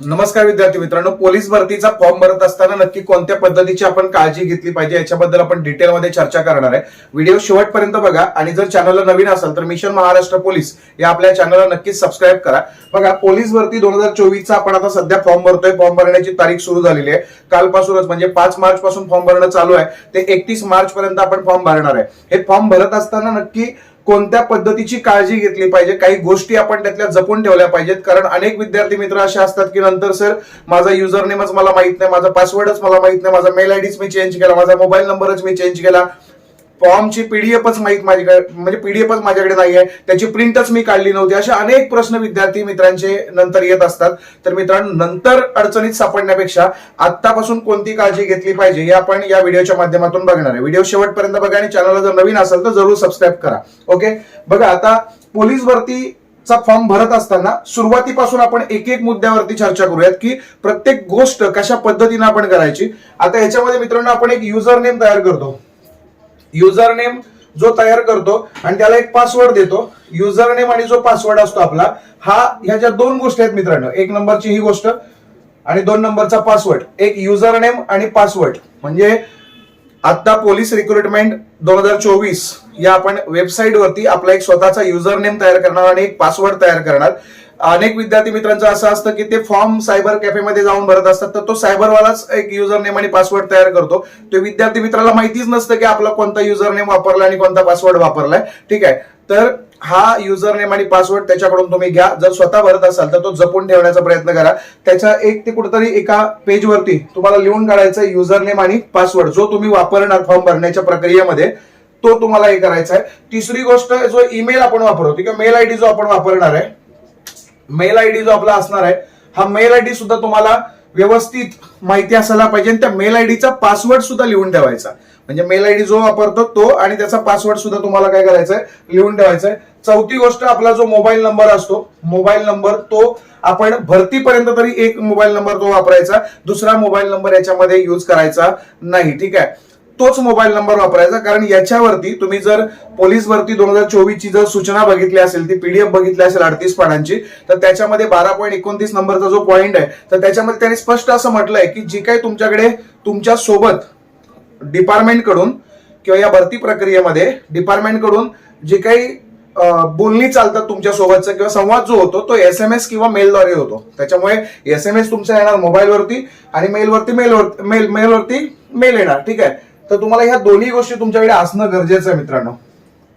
नमस्कार विद्यार्थी मित्रांनो पोलीस भरतीचा फॉर्म भरत असताना नक्की कोणत्या पद्धतीची आपण काळजी घेतली पाहिजे याच्याबद्दल आपण डिटेलमध्ये चर्चा करणार आहे. व्हिडिओ शेवटपर्यंत बघा आणि जर चॅनलला नवीन असाल तर मिशन महाराष्ट्र पोलीस या आपल्या चॅनलला नक्कीच सबस्क्राईब करा. बघा पोलीस भरती दोन हजार चोवीसचा आपण आता सध्या फॉर्म भरतोय. फॉर्म भरण्याची तारीख सुरू झालेली आहे. कालपासूनच म्हणजे पाच मार्च पासून फॉर्म भरणं चालू आहे. ते एकतीस मार्च पर्यंत आपण फॉर्म भरणार आहे. हे फॉर्म भरत असताना नक्की कोणत्या पद्धतीची काळजी घेतली पाहिजे? काही गोष्टी आपण त्यातल्या जपून ठेवल्या पाहिजेत. कारण अनेक विद्यार्थी मित्र असे असतात की नंतर सर माझा युजर नेमच मला माहीत नाही माझा पासवर्डच मला माहीत नाही माझा मेल आयडीच मी चेंज केला माझा मोबाईल नंबरच मी चेंज केला. फॉर्मची पीडीएफच माहीत माझ्याकडे म्हणजे पीडीएफच माझ्याकडे नाही आहे त्याची प्रिंटच मी काढली नव्हती. असे अनेक प्रश्न विद्यार्थी मित्रांचे नंतर येत असतात. तर मित्रांनो नंतर अडचणीत सापडण्यापेक्षा आतापासून कोणती काळजी घेतली पाहिजे हे आपण या व्हिडिओच्या माध्यमातून बघणार आहे. व्हिडिओ शेवटपर्यंत बघा आणि चॅनलला जर नवीन असेल तर जरूर सबस्क्राईब करा. ओके? बघा आता पोलीस भरती चा फॉर्म भरत असताना सुरुवातीपासून आपण एक एक मुद्द्यावरती चर्चा करूयात की प्रत्येक गोष्ट कशा पद्धतीने आपण करायची. आता याच्यामध्ये मित्रांनो आपण एक युजर नेम तयार करतो. युजर नेम जो तयार करतो आणि त्याला एक पासवर्ड देतो. युजर नेम आणि जो पासवर्ड असतो आपला हा ह्या ज्या दोन गोष्टी आहेत मित्रांनो एक नंबरची ही गोष्ट आणि दोन नंबरचा पासवर्ड एक युजर नेम आणि पासवर्ड म्हणजे आता पोलीस रिक्रुटमेंट दोन हजार चोवीस या आपण वेबसाईट वरती आपला एक स्वतःचा युजर नेम तयार करणार आणि एक पासवर्ड तयार करणार. अनेक विद्यार्थी मित्रांचं असं असतं की ते फॉर्म सायबर कॅफेमध्ये जाऊन भरत असतात. तर तो सायबरवालाच एक युजर नेम आणि पासवर्ड तयार करतो. ते विद्यार्थी मित्राला माहितीच नसतं की आपला कोणता युजर नेम वापरला आणि कोणता पासवर्ड वापरलाय. ठीक आहे? तर हा युजर नेम आणि पासवर्ड त्याच्याकडून तुम्ही घ्या. जर स्वतः भरत असाल तर तो जपून ठेवण्याचा प्रयत्न करा. त्याच्या एक ते कुठेतरी एका पेजवरती तुम्हाला लिहून काढायचा युजर नेम आणि पासवर्ड जो तुम्ही वापरणार फॉर्म भरण्याच्या प्रक्रियेमध्ये तो तुम्हाला हे करायचा आहे. तिसरी गोष्ट जो ईमेल आपण वापरतो किंवा मेल आयडी जो आपण वापरणार आहे मेल आयडी जो आपला असणार आहे हा मेल आयडी सुद्धा तुम्हाला व्यवस्थित माहिती असायला पाहिजे त्या मेल आयडीचा पासवर्ड सुद्धा लिहून ठेवायचा. म्हणजे मेल आयडी जो वापरतो तो आणि त्याचा पासवर्ड सुद्धा तुम्हाला काय करायचा आहे लिहून ठेवायचा आहे चौथी गोष्ट आपला जो मोबाईल नंबर असतो मोबाईल नंबर तो आपण भरतीपर्यंत तरी एक मोबाईल नंबर तो वापरायचा दुसरा मोबाईल नंबर याच्यामध्ये युज करायचा नाही. ठीक आहे? तोच मोबाईल नंबर वापरायचा. कारण याच्यावरती तुम्ही जर पोलीस भरती दोन हजार चोवीसची जर सूचना बघितली असेल ती पीडीएफ बघितली असेल अडतीस पानांची तर त्याच्यामध्ये बारा पॉईंट एकोणतीस नंबरचा जो पॉईंट आहे तर त्याच्यामध्ये त्यांनी स्पष्ट असं म्हटलंय की जी काही तुमच्याकडे तुमच्यासोबत डिपार्टमेंटकडून किंवा या भरती प्रक्रियेमध्ये डिपार्टमेंटकडून जे काही बोलणी चालतात तुमच्या सोबतचा किंवा संवाद जो होतो तो एस एम एस किंवा मेलद्वारे होतो. त्याच्यामुळे एस एम एस तुमचा येणार मोबाईलवरती आणि मेलवरती मेलवर मेल मेलवरती मेल येणार. ठीक आहे? तर तुम्हाला ह्या दोन्ही गोष्टी तुमच्याकडे असणं गरजेचं आहे मित्रांनो.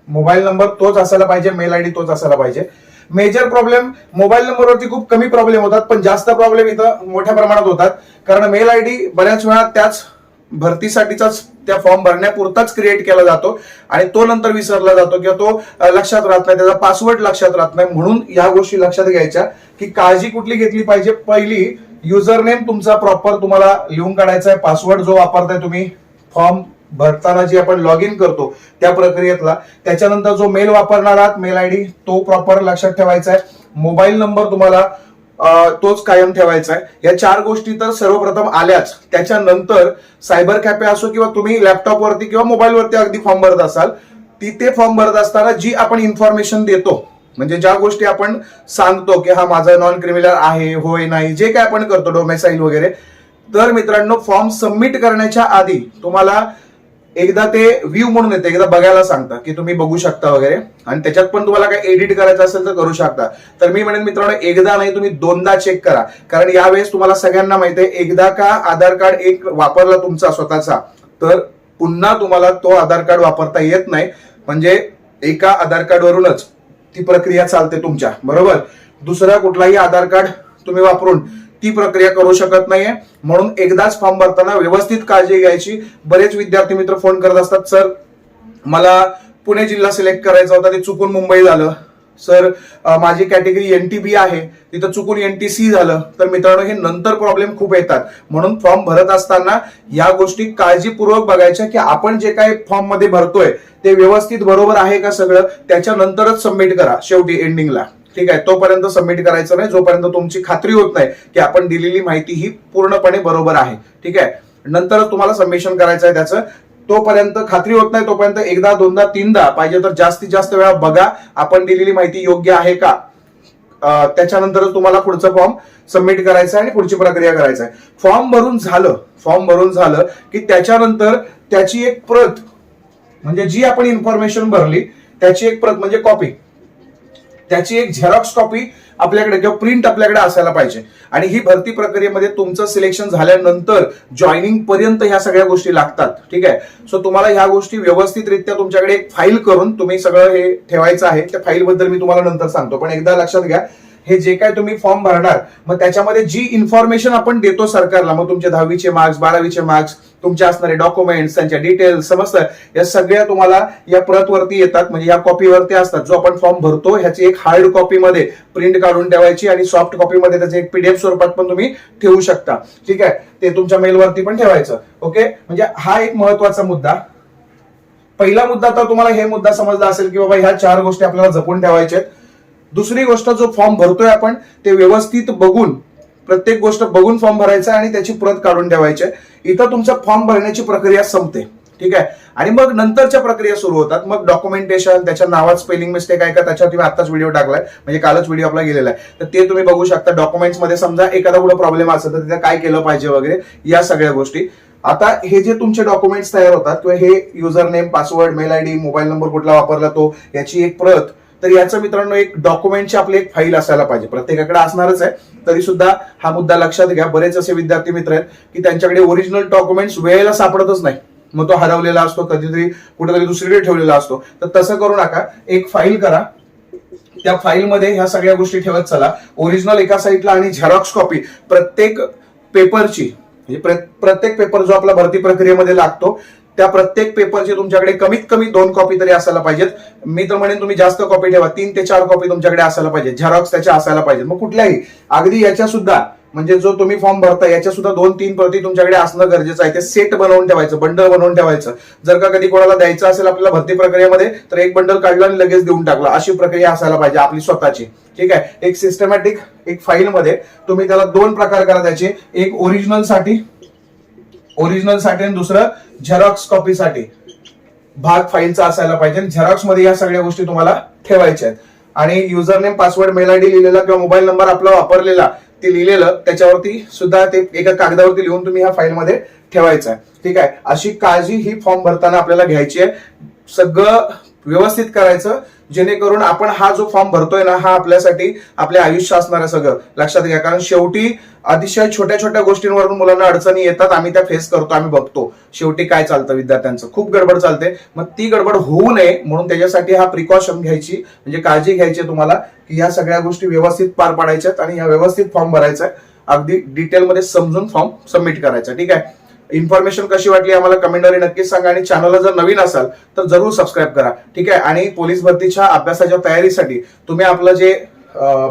मोबाईल नंबर तोच असायला पाहिजे मेल आयडी तोच असायला पाहिजे. मेजर प्रॉब्लेम मोबाईल नंबरवरती खूप कमी प्रॉब्लेम होतात पण जास्त प्रॉब्लेम इथं मोठ्या प्रमाणात होतात. कारण मेल आयडी बऱ्याच वेळा त्याच भरतीसाठीचाच त्या फॉर्म भरण्यापुरताच क्रिएट केला जातो आणि तो नंतर विसरला जातो किंवा तो लक्षात राहत नाही त्याचा पासवर्ड लक्षात राहत नाही. म्हणून या गोष्टी लक्षात घ्यायच्या की काळजी कुठली घेतली पाहिजे. पहिली युजर नेम तुमचा प्रॉपर तुम्हाला लिहून काढायचा आहे पासवर्ड जो वापरताय तुम्ही फॉर्म भरताना जे आपण लॉग इन करतो त्या प्रक्रियेतला त्याच्यानंतर जो मेल वापरणार आहात मेल आय डी तो प्रॉपर लक्षात ठेवायचा आहे. मोबाईल नंबर तुम्हाला तोच कायम ठेवायचा आहे. या चार गोष्टी तर सर्वप्रथम आल्याच. त्याच्यानंतर सायबर कॅफे असो किंवा तुम्ही लॅपटॉपवरती किंवा मोबाईलवरती अगदी फॉर्म भरत असाल तिथे फॉर्म भरत असताना जी आपण इन्फॉर्मेशन देतो म्हणजे ज्या गोष्टी आपण सांगतो की हा माझा नॉन क्रिमिनल आहे होय नाही जे काय आपण करतो डोमेसाईल वगैरे तर मित्रांनो फॉर्म सबमिट करण्याच्या आधी तुम्हाला एकदा ते व्ह्यू म्हणून येते एकदा बघायला सांगता की तुम्ही बघू शकता वगैरे. आणि त्याच्यात पण तुम्हाला काय एडिट करायचं असेल तर करू शकता. तर मी म्हणेन मित्रांनो एकदा नाही तुम्ही दोनदा चेक करा. कारण यावेळेस तुम्हाला सगळ्यांना माहिती आहे एकदा का आधार कार्ड एक वापरला तुमचा स्वतःचा तर पुन्हा तुम्हाला तो आधार कार्ड वापरता येत नाही. म्हणजे एका आधार कार्डवरूनच ती प्रक्रिया चालते तुमच्या. बरोबर? दुसरा कुठलाही आधार कार्ड तुम्ही वापरून ती प्रक्रिया करू शकत नाहीये. म्हणून एकदाच फॉर्म भरताना व्यवस्थित काळजी घ्यायची. बरेच विद्यार्थी मित्र फोन करत असतात सर मला पुणे जिल्हा सिलेक्ट करायचा होता ते चुकून मुंबई झालं. सर माझी कॅटेगरी एन टी बी आहे तिथं चुकून एन टी सी झालं. तर मित्रांनो हे नंतर प्रॉब्लेम खूप येतात. म्हणून फॉर्म भरत असताना या गोष्टी काळजीपूर्वक बघायच्या की आपण जे काही फॉर्ममध्ये भरतोय ते व्यवस्थित बरोबर आहे का सगळं त्याच्यानंतरच सबमिट करा शेवटी एंडिंगला ठीक आहे तोपर्यंत सबमिट करायचं नाही जोपर्यंत तुमची खात्री होत नाही की आपण दिलेली माहिती ही पूर्णपणे बरोबर आहे. ठीक आहे? नंतरच तुम्हाला सबमिशन करायचं आहे त्याचं. तोपर्यंत खात्री होत नाही तोपर्यंत एकदा दोनदा तीनदा पाहिजे तर जास्तीत जास्त वेळा बघा आपण दिलेली माहिती योग्य आहे का? त्याच्यानंतरच त्याच्यानंतर तुम्हाला पुढचं फॉर्म सबमिट करायचं आहे आणि पुढची प्रक्रिया करायचं आहे. फॉर्म भरून झालं फॉर्म भरून झालं की त्याच्यानंतर त्याची एक प्रत म्हणजे जी आपण इन्फॉर्मेशन भरली त्याची एक प्रत म्हणजे कॉपी त्याची एक झेरॉक्स कॉपी आपल्याकडे किंवा प्रिंट आपल्याकडे असायला पाहिजे. आणि ही भरती प्रक्रियेमध्ये तुमचं सिलेक्शन झाल्यानंतर जॉईनिंग पर्यंत ह्या सगळ्या गोष्टी लागतात. ठीक आहे? सो तुम्हाला ह्या गोष्टी व्यवस्थितरित्या तुमच्याकडे एक फाईल करून तुम्ही सगळं हे ठेवायचं आहे. त्या फाईल बद्दल मी तुम्हाला नंतर सांगतो. पण एकदा लक्षात घ्या हे जे काय तुम्ही फॉर्म भरणार मग त्याच्यामध्ये जी इन्फॉर्मेशन आपण देतो सरकारला मग तुमचे दहावीचे मार्क्स बारावीचे मार्क्स तुमचे असणारे डॉक्युमेंट्स त्यांच्या डिटेल्स समजतं या सगळ्या तुम्हाला या प्रतवरती येतात. म्हणजे या कॉपीवरती असतात. जो आपण फॉर्म भरतो ह्याची एक हार्ड कॉपीमध्ये प्रिंट काढून ठेवायची आणि सॉफ्ट कॉपीमध्ये त्याचे एक पीडीएफ स्वरूपात पण तुम्ही ठेवू शकता. ठीक आहे? ते तुमच्या मेलवरती पण ठेवायचं. ओके म्हणजे हा एक महत्त्वाचा मुद्दा. पहिला मुद्दा तर तुम्हाला हे मुद्दा समजला असेल की बाबा ह्या चार गोष्टी आपल्याला जपून ठेवायच्या आहेत. दुसरी गोष्ट जो फॉर्म भरतोय आपण ते व्यवस्थित बघून प्रत्येक गोष्ट बघून फॉर्म भरायचा आणि त्याची प्रत काढून ठेवायची. आहे. इथं तुमचा फॉर्म भरण्याची प्रक्रिया संपते. ठीक आहे? आणि मग नंतरच्या प्रक्रिया सुरू होतात. मग डॉक्युमेंटेशन त्याच्या नावात स्पेलिंग मिस्टेक आहे का? त्याच्यावर तुम्ही आताच व्हिडिओ टाकलाय. म्हणजे कालच व्हिडिओ आपला गेलेला आहे. तर ते तुम्ही बघू शकता. डॉक्युमेंट्समध्ये समजा एखादा कुठं प्रॉब्लेम असेल तर तिथे काय केलं पाहिजे वगैरे या सगळ्या गोष्टी. आता हे जे तुमचे डॉक्युमेंट्स तयार होतात किंवा हे user name password mail ID mobile number कुठला वापरला तो याची एक प्रत तर याचं मित्रांनो एक डॉक्युमेंटची आपली एक फाईल असायला पाहिजे. प्रत्येकाकडे असणारच आहे. तरी सुद्धा हा मुद्दा लक्षात घ्या. बरेच असे विद्यार्थी मित्र आहेत की त्यांच्याकडे ओरिजिनल डॉक्युमेंट्स वेळेला सापडतच नाही. मग तो हरवलेला असतो कधीतरी कुठेतरी दुसरीकडे ठेवलेला असतो. तर तसं करू नका. एक फाईल करा. त्या फाईलमध्ये ह्या सगळ्या गोष्टी ठेवत चला. ओरिजिनल एका साईडला आणि झेरॉक्स कॉपी प्रत्येक पेपरची म्हणजे प्रत्येक पेपर जो आपला भरती प्रक्रियेमध्ये लागतो त्या प्रत्येक पेपरची तुमच्याकडे कमीत कमी दोन कॉपी तरी असायला पाहिजेत. मी तर म्हणेन तुम्ही जास्त कॉपी ठेवा. तीन ते चार कॉपी तुमच्याकडे असायला पाहिजे झेरॉक्स त्याच्या असायला पाहिजे मग कुठल्याही अगदी याच्या सुद्धा म्हणजे जो तुम्ही फॉर्म भरता याच्या सुद्धा दोन तीन प्रती तुमच्याकडे असणं गरजेचं आहे. ते सेट बनवून ठेवायचं बंडल बनवून ठेवायचं. जर का कधी कोणाला द्यायचं असेल आपल्याला भरती प्रक्रियेमध्ये तर एक बंडल काढलं आणि लगेच देऊन टाकलं. अशी प्रक्रिया असायला पाहिजे आपली स्वतःची. ठीक आहे? एक सिस्टमॅटिक एक फाईलमध्ये तुम्ही त्याला दोन प्रकार करा त्याचे. एक ओरिजिनलसाठी ओरिजिनलसाठी आणि दुसरं झेरॉक्स कॉपी साठी. भाग फाईलचा असायला पाहिजे झेरॉक्समध्ये या सगळ्या गोष्टी तुम्हाला ठेवायच्या आहेत. आणि user name password mail ID लिहिलेला किंवा मोबाईल नंबर आपला वापरलेला ते लिहिलेलं त्याच्यावरती सुद्धा ते एका कागदावरती लिहून तुम्ही ह्या फाईलमध्ये ठेवायचं आहे. ठीक आहे? अशी काळजी ही फॉर्म भरताना आपल्याला घ्यायची आहे. सगळं व्यवस्थित करायचं जेणेकरून आपण हा जो फॉर्म भरतोय ना हा आपल्यासाठी आपले आयुष्य असणार आहे सगळं. लक्षात घ्या कारण शेवटी अतिशय छोट्या छोट्या गोष्टींवरून मुलांना अडचणी येतात आम्ही त्या फेस करतो आम्ही बघतो. शेवटी काय चालतं विद्यार्थ्यांचं? खूप गडबड चालते. मग ती गडबड होऊ नये म्हणून त्याच्यासाठी हा प्रिकॉशन घ्यायची. म्हणजे काळजी घ्यायची तुम्हाला की ह्या सगळ्या गोष्टी व्यवस्थित पार पाडायच्यात आणि ह्या व्यवस्थित फॉर्म भरायचा आहे. अगदी डिटेलमध्ये समजून फॉर्म सबमिट करायचा ठीक आहे? इन्फॉर्मेशन कशी वाटली आम्हाला कमेंटद्वारे नक्कीच सांगा आणि चॅनलला जर नवीन असाल तर जरूर सबस्क्राईब करा. ठीक आहे? आणि पोलीस भरतीच्या अभ्यासाच्या तयारीसाठी तुम्ही आपलं जे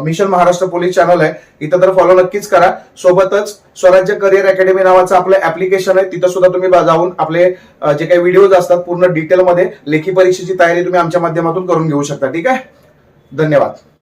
मिशन महाराष्ट्र पोलीस चॅनल आहे इथं तर फॉलो नक्कीच करा. सोबतच स्वराज्य करिअर अकॅडमी नावाचं आपलं ऍप्लिकेशन आहे तिथं सुद्धा तुम्ही जाऊन आपले जे काही व्हिडिओज असतात पूर्ण डिटेलमध्ये लेखी परीक्षेची तयारी तुम्ही आमच्या माध्यमातून करून घेऊ शकता. ठीक आहे? धन्यवाद.